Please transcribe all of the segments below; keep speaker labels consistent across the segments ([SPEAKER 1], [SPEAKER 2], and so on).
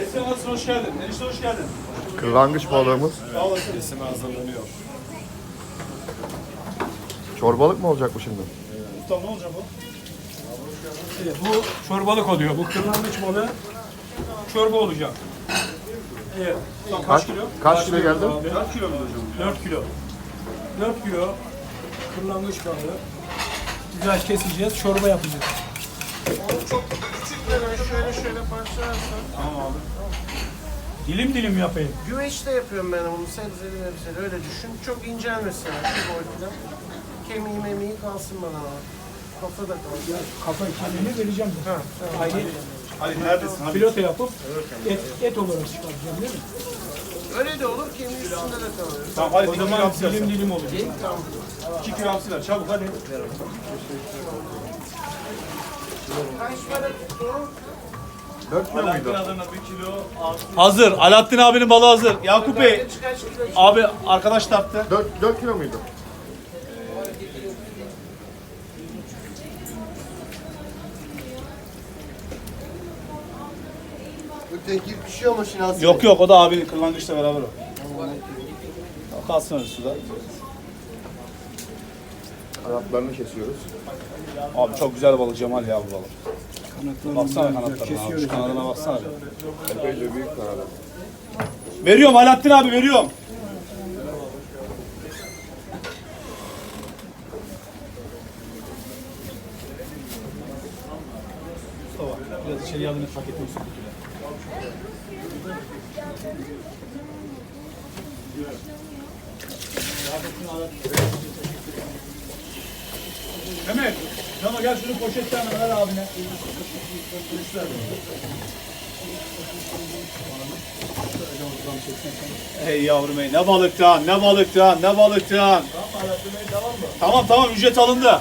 [SPEAKER 1] Esra nasılsın? Hoş geldin. Enişte hoş geldin.
[SPEAKER 2] Kırlangıç balığımız.
[SPEAKER 1] Olasın. Kesime hazırlanıyor.
[SPEAKER 2] Çorbalık mı olacak bu şimdi?
[SPEAKER 1] Usta ne olacak bu?
[SPEAKER 3] Evet, bu çorbalık oluyor. Bu kırlangıç balığı çorba olacak. Evet.
[SPEAKER 1] Usta
[SPEAKER 2] Kaç, kaç kilo geldi?
[SPEAKER 3] Abi,
[SPEAKER 1] 4 kilo mu hocam?
[SPEAKER 3] 4 kilo. 4 kilo kırlangıç balığı. Güzel keseceğiz, çorba yapacağız.
[SPEAKER 4] Çok küçükleri şöyle şöyle parçalarsan.
[SPEAKER 1] Tamam abi.
[SPEAKER 3] Dilim dilim yapayım.
[SPEAKER 4] Güveçte yapıyorum ben onu sebzeli mebzeli öyle düşün. Çok incelmesin şu boy falan. Kemiği memiği kalsın bana ama. Kafa da kalsın.
[SPEAKER 3] Kafa kendini vereceğim.
[SPEAKER 4] Ha, tamam.
[SPEAKER 3] Aynı
[SPEAKER 1] Hadi neredesin? Hadi.
[SPEAKER 3] piloto yapıp et, et olarak çıkaracağım değil mi?
[SPEAKER 4] Öyle de olur kemiği üstünde de kalır.
[SPEAKER 1] Tamam hadi
[SPEAKER 3] O
[SPEAKER 1] 2 kilo
[SPEAKER 3] zaman dilim dilim olur.
[SPEAKER 1] 2 kilo hamsi ver. Çabuk hadi.
[SPEAKER 4] Kaç para tuttu?
[SPEAKER 2] 4 kilo muydu?
[SPEAKER 1] Adana 1 kilo Hazır. Alaaddin abinin balığı hazır. Yakup Bey. Abi arkadaş tarttı.
[SPEAKER 2] 4, 4 kilo muydu?
[SPEAKER 4] Bu tekir pişiyor mu şimdi
[SPEAKER 1] Yok yok o da abinin kırlangıçla beraber o. O kalsın öyle suda.
[SPEAKER 2] Kanatlarını kesiyoruz.
[SPEAKER 1] Abi çok güzel balık Cemal ya bu balık. Baksana kanatlarına abi. Şu kanadına baksana.
[SPEAKER 2] Epeyce büyük kanadı.
[SPEAKER 1] Veriyorum Alaaddin abi veriyorum. Mustafa biraz içeri alın paketi olsun. Mehmet, Cama gel şunu poşetten ver abine. Hey yavrum hey ne balıktan ne balıktan ne balıktan. Tamam tamam ücret alındı.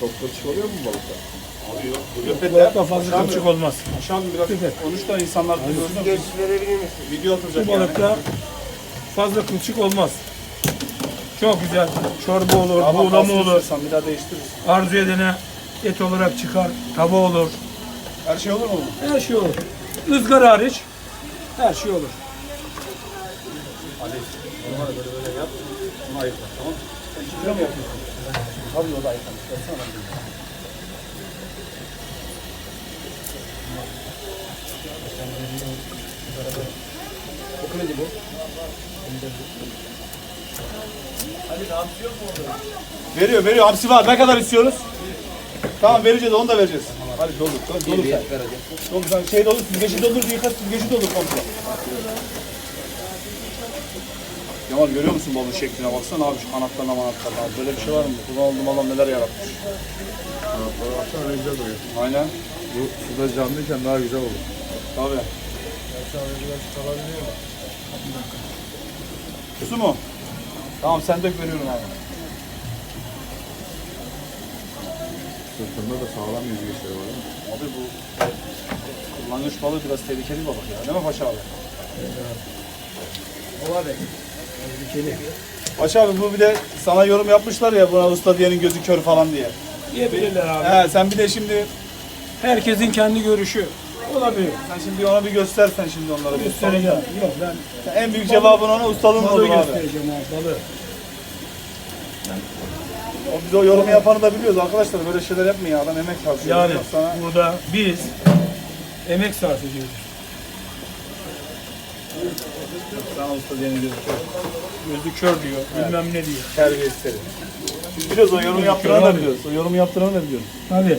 [SPEAKER 2] Çok kılçık oluyor mu bu
[SPEAKER 1] Bu
[SPEAKER 3] Balıkta fazla kılçık olmaz.
[SPEAKER 1] Akşam biraz konuş da insanlar duyuyor.
[SPEAKER 4] Geç verebilir misin?
[SPEAKER 1] Video atılacak
[SPEAKER 3] Bu
[SPEAKER 1] yani.
[SPEAKER 3] balıkta fazla kılçık olmaz. Çok güzel. Çorba olur,
[SPEAKER 1] Ama
[SPEAKER 3] buğulama
[SPEAKER 1] kalsın
[SPEAKER 3] olur.
[SPEAKER 1] istiyorsan bir daha değiştiririz.
[SPEAKER 3] Arzu edene et olarak çıkar. Tava olur.
[SPEAKER 1] Her şey olur mu?
[SPEAKER 3] Her şey olur. Izgara hariç her şey olur.
[SPEAKER 1] Hadi. Normal böyle böyle yap. Bunu ayıkla tamam mı? Sen iki kilo mu yapıyorsun? Tabii o da ayıklamış. Baksana ben de. Hadi. Veriyor veriyor hamsi var. Ne kadar istiyoruz? Tamam vereceğiz onu da vereceğiz. Hadi dolu. Dolu, dolu sen. Dolu sen. Şey dolu süzgeci doldur yıka süzgeci doldur komple. Kemal görüyor musun balığın şekline baksana abi şu kanatlarına manatlarına abi. Böyle bir şey var mı? Kurban oldum Allah neler yaratmış.
[SPEAKER 2] Kanatları baksana ne güzel duruyor.
[SPEAKER 1] Aynen.
[SPEAKER 2] Bu suda canlıyken daha güzel olur.
[SPEAKER 1] Tabii. Su mu? Tamam sen dök veriyorum abi.
[SPEAKER 2] Sırtında da sağlam yüzgeçleri var değil mi?
[SPEAKER 1] Abi bu kullanılmış balığı biraz tehlikeli bir balık ya. Değil mi Paşa abi? Paşa abi bu bir de sana yorum yapmışlar ya buna usta diyenin gözü kör falan diye.
[SPEAKER 3] Yiyebilirler abi.
[SPEAKER 1] He, sen bir de şimdi
[SPEAKER 3] Herkesin kendi görüşü. Olabilir.
[SPEAKER 1] sen şimdi ona bir göstersen şimdi onlara.
[SPEAKER 3] Göstereceğim. Yok ben
[SPEAKER 1] Sen en büyük cevabın ona ustalığın olur abi.
[SPEAKER 3] göstereceğim abi.
[SPEAKER 1] O biz o yorumu yapanı da biliyoruz arkadaşlar böyle şeyler yapmayın adam emek harcıyor.
[SPEAKER 3] Yani
[SPEAKER 1] sana
[SPEAKER 3] burada biz emek sarf ediyoruz.
[SPEAKER 1] sana usta diyenin gözü kör.
[SPEAKER 3] Gözü kör diyor, bilmem ne diyor.
[SPEAKER 1] Terbiyesiz. Biz biliyoruz o yorumu yaptıranı da biliyoruz. O yorumu yaptıranı da biliyoruz.
[SPEAKER 3] Tabii.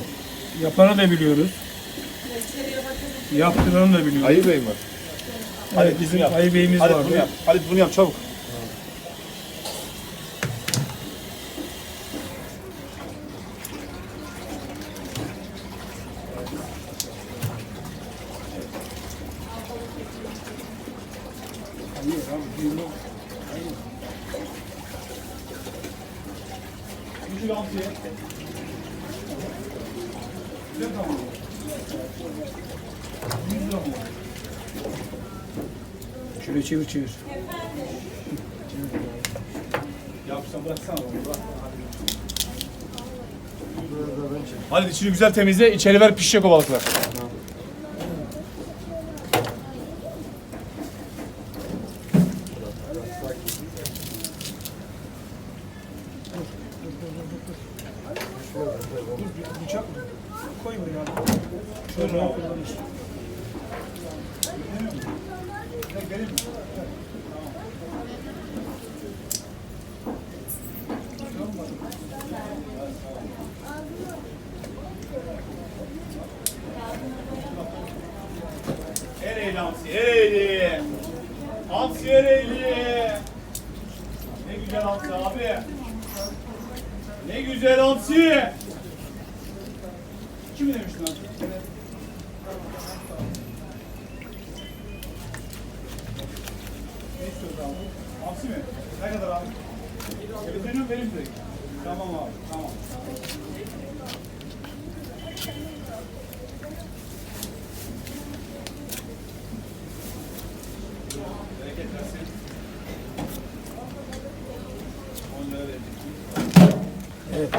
[SPEAKER 3] Yapanı da biliyoruz. Yaptıranı da biliyoruz.
[SPEAKER 2] Ayı Bey mi?
[SPEAKER 3] Evet, bizim. Ayı Bey'imiz
[SPEAKER 1] Hadi
[SPEAKER 3] vardı.
[SPEAKER 1] bunu yap. Hadi bunu yap çabuk. Küçük hamsiye.
[SPEAKER 3] Şöyle.
[SPEAKER 1] Hadi içini güzel temizle. içeri ver pişecek o balıklar.
[SPEAKER 3] Bıçak mı? Koy buraya. Şöyle kullanır.
[SPEAKER 1] Ereğli hamsi, ereğli. Hamsi ereğli. Ne güzel hamsi abi. Ne güzel hamsi. Kim demiş lan? Ne istiyorsun abi? Hamsi mi? Ne kadar abi? Getiriyorum vereyim direkt. Tamam abi, tamam. Bereket versin. 10 lira verdik.
[SPEAKER 3] Evet.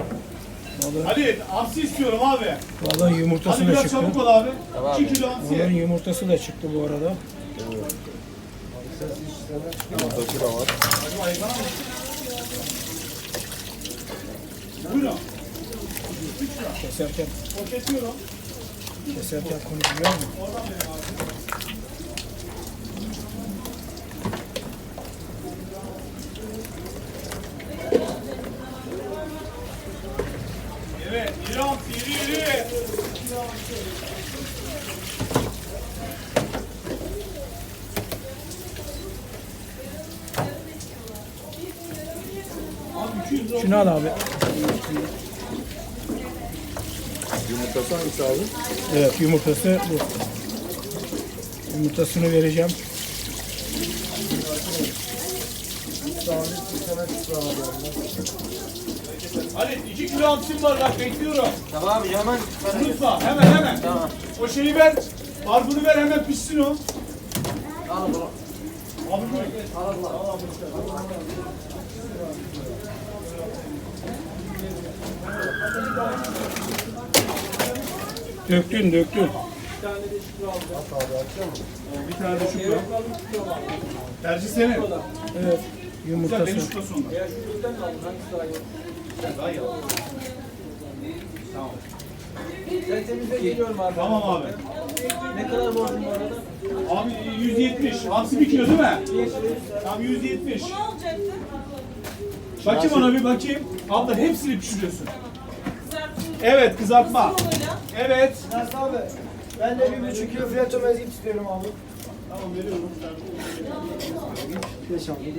[SPEAKER 1] Ali, hamsi istiyorum abi.
[SPEAKER 3] balığın yumurtası
[SPEAKER 1] Hadi
[SPEAKER 3] da
[SPEAKER 1] biraz
[SPEAKER 3] çıktı.
[SPEAKER 1] çabuk ol abi. 2 kilo
[SPEAKER 3] Balığın
[SPEAKER 1] hamsi.
[SPEAKER 3] yumurtası da çıktı bu arada.
[SPEAKER 2] Yumurtası da var.
[SPEAKER 1] Buyurun.
[SPEAKER 3] Keserken,
[SPEAKER 1] O kesiyorum.
[SPEAKER 3] keserken konuşuyor mu?
[SPEAKER 1] Evet, iri hamsi, iri iri. Abi 200 lira.
[SPEAKER 3] Şunu al abi.
[SPEAKER 2] Yumurtası hangisi abi?
[SPEAKER 3] Evet yumurtası bu. Yumurtasını vereceğim.
[SPEAKER 1] Ali 2 kilo hamsim var bak bekliyorum.
[SPEAKER 4] Tamam abi hemen
[SPEAKER 1] Unutma hemen hemen.
[SPEAKER 4] Tamam.
[SPEAKER 1] O şeyi ver. Barbunu ver hemen pişsin o.
[SPEAKER 4] Al bunu.
[SPEAKER 1] Abi buyur.
[SPEAKER 3] Döktün döktün.
[SPEAKER 1] Bir tane de şurada. Tercih senin.
[SPEAKER 3] Evet.
[SPEAKER 1] Güzel benim
[SPEAKER 3] Yumurtası.
[SPEAKER 1] şurada sonunda. Daha iyi. Tamam.
[SPEAKER 5] Ben temizle geliyorum abi.
[SPEAKER 1] Tamam abi.
[SPEAKER 5] Ne kadar borcum var arada?
[SPEAKER 1] Abi 170. Hamsi bir kilo değil mi? Tamam 170. Bakayım ona bir bakayım. Abla hepsini pişiriyorsun. Evet kızartma. Evet.
[SPEAKER 5] Nasıl abi? Ben de bir buçuk kilo fileto mezgit istiyorum abi.
[SPEAKER 1] Tamam veriyorum.
[SPEAKER 5] Beş abi.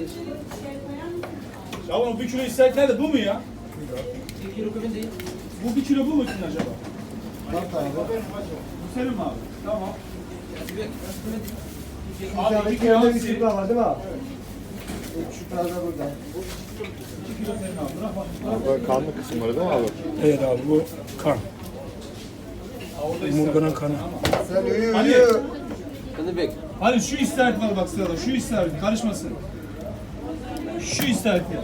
[SPEAKER 1] Ya oğlum bir kilo isterek nerede? Bu mu ya?
[SPEAKER 5] Bir kilo kimin değil?
[SPEAKER 1] Bu bir kilo bu mu senin acaba?
[SPEAKER 5] Bak abi.
[SPEAKER 1] Bu senin mi abi? Tamam.
[SPEAKER 5] Abi
[SPEAKER 1] Abi
[SPEAKER 5] bir
[SPEAKER 1] kilo
[SPEAKER 5] var değil mi abi? Şu kadar da burada.
[SPEAKER 1] Abi.
[SPEAKER 2] Kanlı kısımları değil mi abi?
[SPEAKER 3] Evet abi bu kan. Yumurtanın kanı.
[SPEAKER 5] Sen uyu
[SPEAKER 1] Ali.
[SPEAKER 5] uyu.
[SPEAKER 1] Hani şu isterek var bak sırada. Şu isterek. Karışmasın. Şu isterek ya.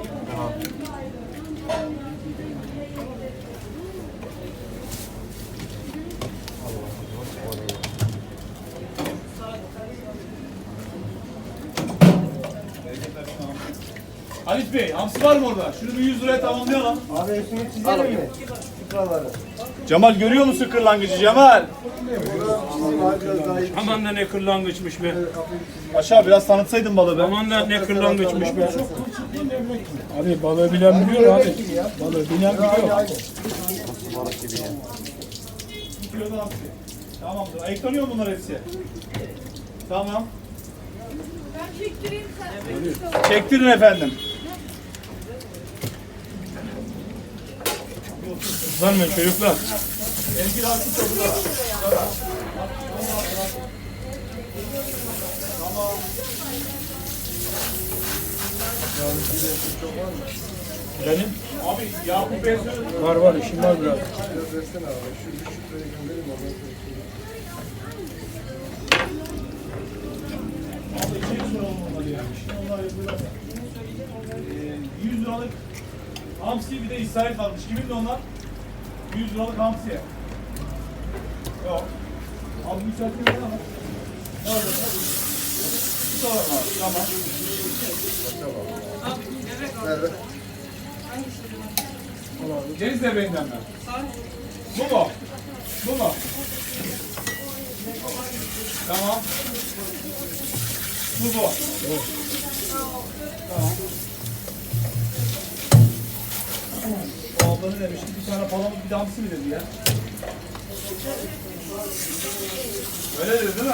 [SPEAKER 1] Halit Bey, hamsi var mı orada? Şunu bir 100 liraya tamamlayalım.
[SPEAKER 5] Abi üstünü çizelim mi? Şuraları.
[SPEAKER 1] Cemal görüyor musun kırlangıcı Cemal?
[SPEAKER 3] Aman da ne kırlangıçmış be.
[SPEAKER 1] Aşağı biraz tanıtsaydın balığı be.
[SPEAKER 3] Aman da ne kırlangıçmış be. Abi balığı bilen biliyor abi. Balığı bilen biliyor.
[SPEAKER 1] Bir kilo da hamsi. Tamamdır. Ayıklanıyor bunlar hepsi? Tamam.
[SPEAKER 6] Ben çektireyim sen.
[SPEAKER 1] Çektirin efendim.
[SPEAKER 3] Uzanmayın çocuklar. Benim
[SPEAKER 1] Abi Yakup Bey
[SPEAKER 3] var var işim var biraz.
[SPEAKER 1] Abi içeri soralım onları ya. Şimdi onlar yapıyorlar ya. 100 liralık hamsi bir de İsrail varmış. Kimin de onlar? 100 liralık hamsi. Yok. Abi müsaade var ama. Ne olacak? Bu da var abi. Tamam. Ceviz de benden ben. Bu mu? Bu mu? Tamam. Bu bu. Tamam. O abla ne demişti? Bir tane palamut bir de hamsi mi dedi ya? Öyle dedi değil mi?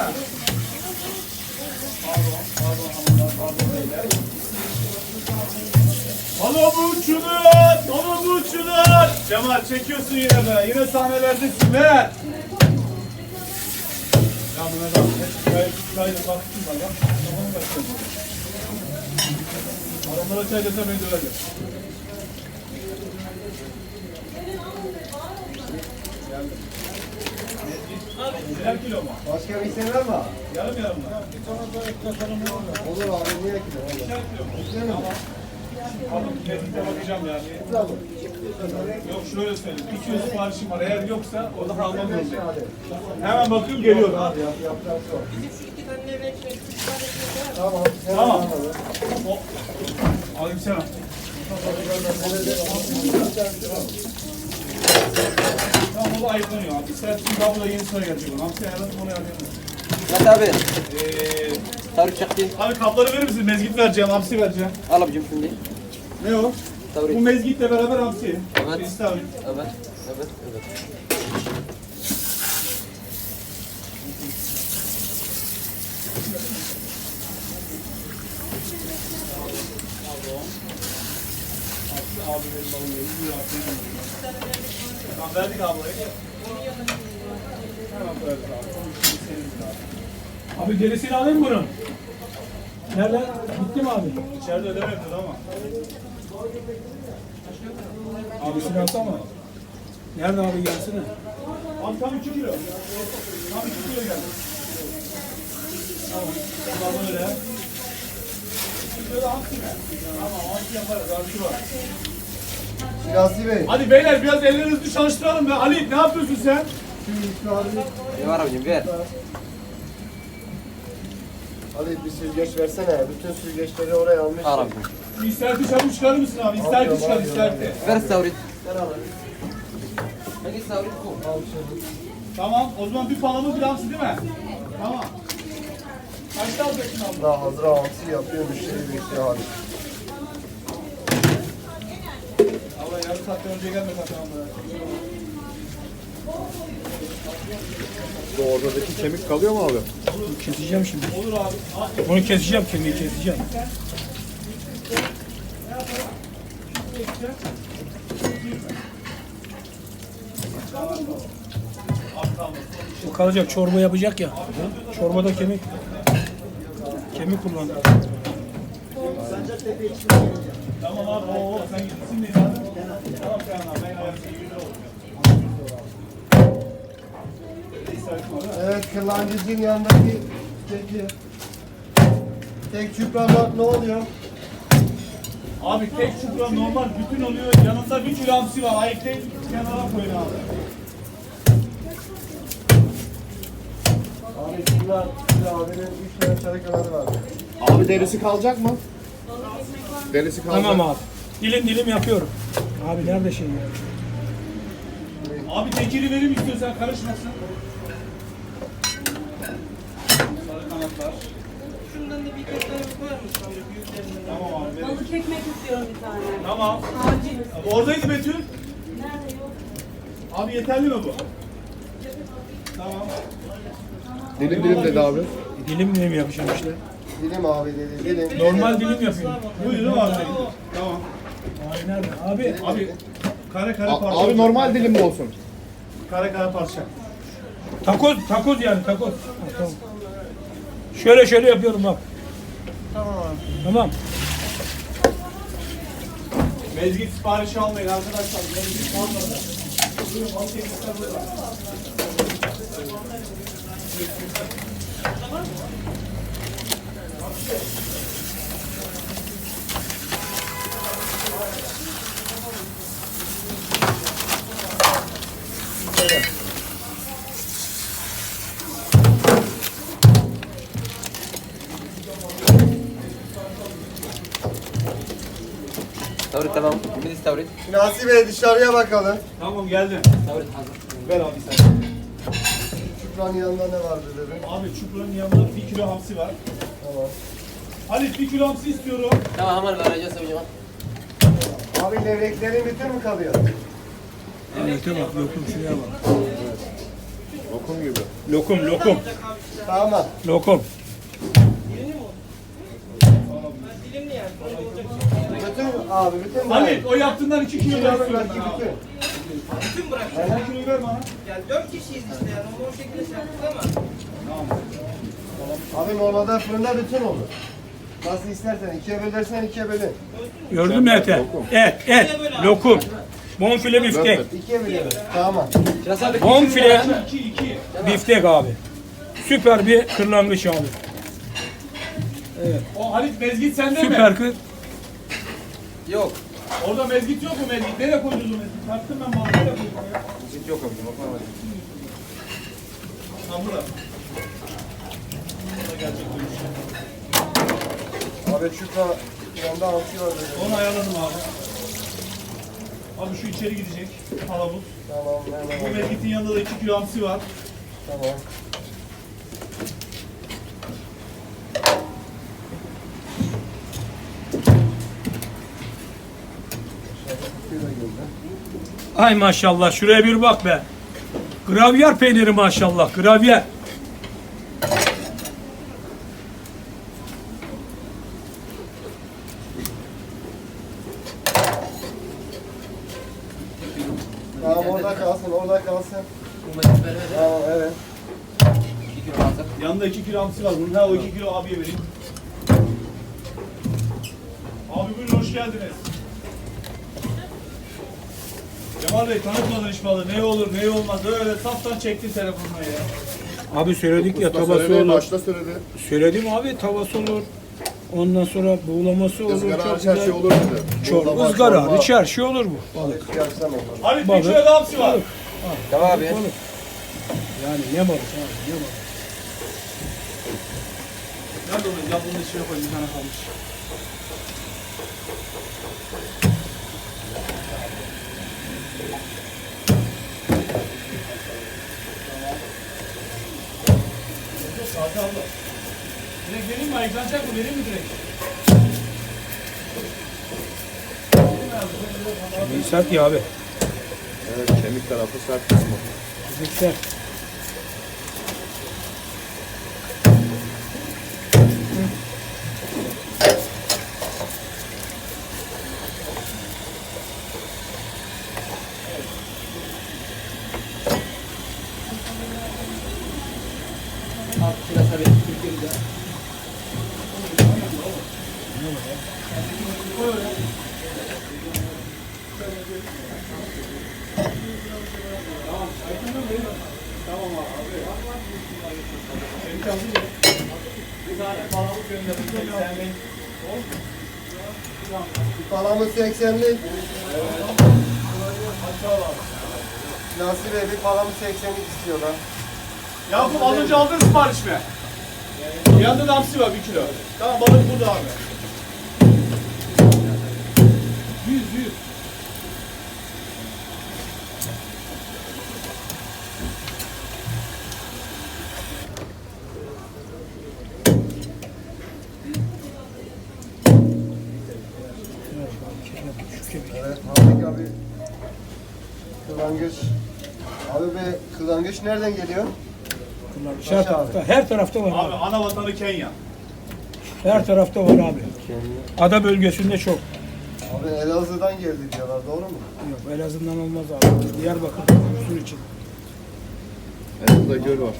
[SPEAKER 1] Pardon, pardon hanımlar, pardon beyler. Palamutçular, palamutçular. Cemal çekiyorsun yine be. Yine sahnelerdesin be. Ya Mehmet abi, çay, çayla baktım bana. Kafamı kaçırdım. Adamlara çay dese beni döverler. Birer kilo mu?
[SPEAKER 5] Başka bir var mı?
[SPEAKER 1] Yarım yarım mı?
[SPEAKER 5] Olur abi niye ki?
[SPEAKER 1] İşaret kilo mu? Tamam. Abi netinde bakacağım yani. Yok şöyle söyleyeyim. 200 siparişim var. Eğer yoksa o da almam lazım. Hemen bakıyorum geliyorum.
[SPEAKER 5] Hadi yap, yapacağız sonra. Tamam.
[SPEAKER 1] Tamam. Hop. Aleykümselam. Tamam o da ayıklanıyor abi. İstersen daha da yeni sıra gelecek ona. Hamsi ayarladım onu ayarlayalım.
[SPEAKER 7] Mehmet abi,
[SPEAKER 1] Eee...
[SPEAKER 7] tavuk çaktı.
[SPEAKER 1] Abi kapları verir misin? Mezgit vereceğim, hamsi vereceğim.
[SPEAKER 7] Al abicim şimdi.
[SPEAKER 1] Ne o?
[SPEAKER 7] Tavuk.
[SPEAKER 1] Bu mezgitle beraber hamsi.
[SPEAKER 7] Evet.
[SPEAKER 1] İstavrit.
[SPEAKER 7] Evet, evet, evet.
[SPEAKER 1] Abi benim balım yedim. Buyur abi. Tamam verdik ablaya. Hemen koyarız abi. Onun için senin abi.
[SPEAKER 3] Abi gerisini alayım mı bunun? Nerede? Bitti mi abi?
[SPEAKER 1] İçeride ödeme yapıyordu ama.
[SPEAKER 3] Gerisini alsana. Nerede abi gelsene?
[SPEAKER 1] Abi tam 2 kilo. Tam 2 kilo geldi. Tamam. Tamam öyle. 2 kilo da hamsi mi? Tamam hamsi yaparız. Hamsi var.
[SPEAKER 5] Şirasi Bey.
[SPEAKER 1] Hadi beyler biraz ellerinizi çalıştıralım be. Ali ne yapıyorsun sen?
[SPEAKER 7] Ne var abicim ver.
[SPEAKER 5] Hadi bir süzgeç versene. Bütün süzgeçleri oraya almış.
[SPEAKER 7] Al abicim.
[SPEAKER 1] İsterti çabuk çıkarır mısın abi? İsterti çıkar isterti.
[SPEAKER 7] Ver savrit. Hangi savrit bu?
[SPEAKER 1] Tamam o zaman bir palamut bir hamsi değil mi? Tamam. Kaçta alacaksın abi?
[SPEAKER 5] Daha hazır hamsi yapıyor. Müşteri bekliyor hadi.
[SPEAKER 1] Allah yarım saatten önce gelme zaten buraya.
[SPEAKER 2] Bu oradaki kemik kalıyor mu abi?
[SPEAKER 3] Keseceğim şimdi.
[SPEAKER 1] Olur abi.
[SPEAKER 3] Onu keseceğim, kemiği keseceğim. Bu kalacak, çorba yapacak ya. Çorbada kemik. Kemik kullandı.
[SPEAKER 1] Tamam abi. Oo, sen gitsin mi ya? Tamam sen abi. Ben ayakta.
[SPEAKER 5] Evet kırlangıcın yanındaki teki. Tek çuprada ne oluyor?
[SPEAKER 1] Abi tek çupra normal bütün oluyor. Yanında bir kilo hamsi var. Ayıklayıp kenara koyun abi.
[SPEAKER 5] Abi şunlar abinin 3 tane çarık kanadı var.
[SPEAKER 2] Abi derisi kalacak mı? Derisi kalacak.
[SPEAKER 3] Tamam abi. Dilim dilim yapıyorum. Abi nerede şey ya?
[SPEAKER 1] Abi tekiri verim istiyorsan karışmasın. Sarı kanatlar.
[SPEAKER 4] Şundan da bir tane koyar mısın amca büyüklerinden?
[SPEAKER 1] Tamam abi. verim.
[SPEAKER 6] Balık ekmek istiyorum bir tane.
[SPEAKER 1] Tamam.
[SPEAKER 6] Acil.
[SPEAKER 1] Oradaydı Betül.
[SPEAKER 6] Nerede yok?
[SPEAKER 1] Abi yeterli mi bu? Tamam.
[SPEAKER 2] Dilim dilim dedi abi.
[SPEAKER 3] Dilim dilim yapacağım işte.
[SPEAKER 5] Dilim abi dedi dilim.
[SPEAKER 3] Normal dilim yapıyorum.
[SPEAKER 1] Buyur değil mi abi? Tamam.
[SPEAKER 3] Abi nerede? Abi
[SPEAKER 1] Abi kare kare parça.
[SPEAKER 2] abi normal dilim mi olsun?
[SPEAKER 1] Kare kare parça.
[SPEAKER 3] takoz, takoz yani takoz. Tamam. Şöyle şöyle yapıyorum bak.
[SPEAKER 4] Tamam abi.
[SPEAKER 3] Tamam.
[SPEAKER 1] Mezgit siparişi almayın arkadaşlar. Mezgit ekmekler burada.
[SPEAKER 7] Tavrit tamam. Biriniz tavrit.
[SPEAKER 5] Nasi Bey dışarıya bakalım.
[SPEAKER 1] Tamam geldim.
[SPEAKER 7] Tavrit hazır.
[SPEAKER 1] Ver abi sen.
[SPEAKER 5] Çupranın yanında ne var dedi?
[SPEAKER 1] Abi çupranın yanında bir kilo hamsi var.
[SPEAKER 5] Tamam.
[SPEAKER 1] Halit bir kilo hamsi istiyorum.
[SPEAKER 7] Tamam hemen vereceğiz abicim.
[SPEAKER 5] Abi levreklerin bütün mü kalıyor?
[SPEAKER 3] Levrete bak, lokum şuraya bak.
[SPEAKER 2] Lokum gibi.
[SPEAKER 3] Lokum, lokum,
[SPEAKER 5] Tamam.
[SPEAKER 3] lokum.
[SPEAKER 5] Bütün abi bütün mü?
[SPEAKER 1] Halit o yaptığından 2 kilo daha
[SPEAKER 5] Bütün
[SPEAKER 1] istiyorum.
[SPEAKER 5] belki bütün.
[SPEAKER 8] Bütün bırak.
[SPEAKER 1] 2 kiloyu ver bana.
[SPEAKER 8] Yani dört kişiyiz işte yani. Onu o şekilde şey yaptık ama.
[SPEAKER 5] Abi normalde fırında bütün olur. Nasıl istersen ikiye bölersen ikiye bölün.
[SPEAKER 3] Gördün mü ete? Et, et, lokum. Bonfile biftek.
[SPEAKER 5] İkiye bölüyoruz. Tamam.
[SPEAKER 3] Bonfile
[SPEAKER 1] 2 2.
[SPEAKER 3] biftek abi. Süper bir kırlangıç abi.
[SPEAKER 1] O Halit mezgit sende mi?
[SPEAKER 3] Süper kır.
[SPEAKER 7] Yok.
[SPEAKER 1] Orada mezgit yok mu mezgit? Nereye koydunuz o mezgit? Taktım ben bana. Nereye koydum ya?
[SPEAKER 7] Müzik yok abicim. Bakma.
[SPEAKER 1] Ha burada. Burada gerçek dönüş.
[SPEAKER 5] Abi Şükran yanında hamsi var dedi.
[SPEAKER 1] Onu ayarladım abi. Abi şu içeri gidecek. Palamut.
[SPEAKER 5] Tamam
[SPEAKER 1] Bu
[SPEAKER 5] hemen.
[SPEAKER 1] yanında da 2 kilo hamsi var.
[SPEAKER 5] Tamam.
[SPEAKER 3] Ay maşallah şuraya bir bak be. Gravyer peyniri maşallah. Gravyer.
[SPEAKER 5] Tamam orada kalsın orada kalsın.
[SPEAKER 7] Kumacı ver ver.
[SPEAKER 5] Tamam evet.
[SPEAKER 7] İki kilo hazır.
[SPEAKER 1] Yanında 2 kilo hamsi var. Bunun ha o 2 kilo abiye vereyim. Abi buyurun hoş geldiniz. Cemal Bey tanıtmadın iş malı. Ne olur ne olmaz. Öyle saftan çektin telefonuna ya.
[SPEAKER 3] Abi söyledik ya
[SPEAKER 2] Usta
[SPEAKER 3] tavası olur.
[SPEAKER 2] başta söyledi.
[SPEAKER 3] Söyledim abi tavası olur. Ondan sonra buğulaması olur.
[SPEAKER 2] Izgara
[SPEAKER 3] Çok
[SPEAKER 2] hariç her
[SPEAKER 3] güzel.
[SPEAKER 2] şey olur dedi.
[SPEAKER 3] Çok ızgara
[SPEAKER 2] çorba.
[SPEAKER 3] hariç her şey olur bu balık.
[SPEAKER 5] Olur.
[SPEAKER 1] Halit bir
[SPEAKER 3] Balık.
[SPEAKER 1] kilo da hamsi var.
[SPEAKER 7] Tamam abi.
[SPEAKER 3] Balık. Yani ne balık abi ne balık.
[SPEAKER 1] Nerede o? Ya bunun içine koyayım bir tane kalmış. Sade abla. Direkt vereyim mi? Ayıklanacak mı? Vereyim mi direkt?
[SPEAKER 3] İyi sert ya abi.
[SPEAKER 2] Evet kemik tarafı sert kısmı.
[SPEAKER 3] Güzel.
[SPEAKER 7] Al
[SPEAKER 1] Palamut
[SPEAKER 5] 80'lik. Nasip Bey bir palamut 80'lik istiyorlar.
[SPEAKER 1] Yakup az önce aldın sipariş mi? Yanında da hamsi var bir kilo. Tamam balık burada abi.
[SPEAKER 5] Abi. Kıvangıç. Abi be kıvangıç nereden geliyor?
[SPEAKER 3] Her tarafta, her tarafta var
[SPEAKER 1] Abi
[SPEAKER 3] abi.
[SPEAKER 1] ana vatanı Kenya.
[SPEAKER 3] Her tarafta var abi. Ada bölgesinde çok.
[SPEAKER 5] Abi Elazığ'dan geldi diyorlar doğru mu?
[SPEAKER 3] Yok Elazığ'dan olmaz abi. Diyarbakır su için.
[SPEAKER 2] Elinde göl var.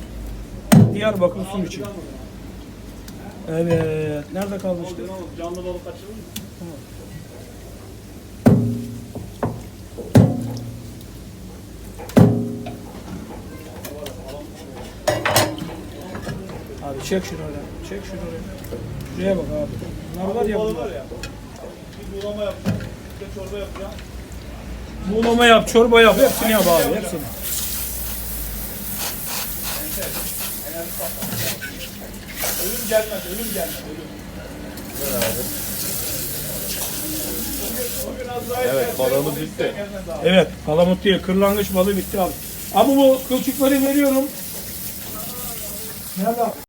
[SPEAKER 3] Diyarbakır su için. Evet. Nerede kalmıştı?
[SPEAKER 1] Canlı balık kaçırır mı?
[SPEAKER 3] Abi çek şunu oraya. Çek şunu oraya. Şuraya bak abi. Bunlar var ya bunlar.
[SPEAKER 1] var ya. Bir bulama yapacağım. Bir de çorba yapacağım.
[SPEAKER 3] Buğulama yap, çorba yap. Hepsini yap abi. Hepsini.
[SPEAKER 1] Ölüm gelmez, ölüm gelmez, ölüm. Evet
[SPEAKER 2] balığımız bitti.
[SPEAKER 3] Evet, palamut değil, kırlangıç balığı bitti abi. Ama bu kılçıkları veriyorum. Nerede?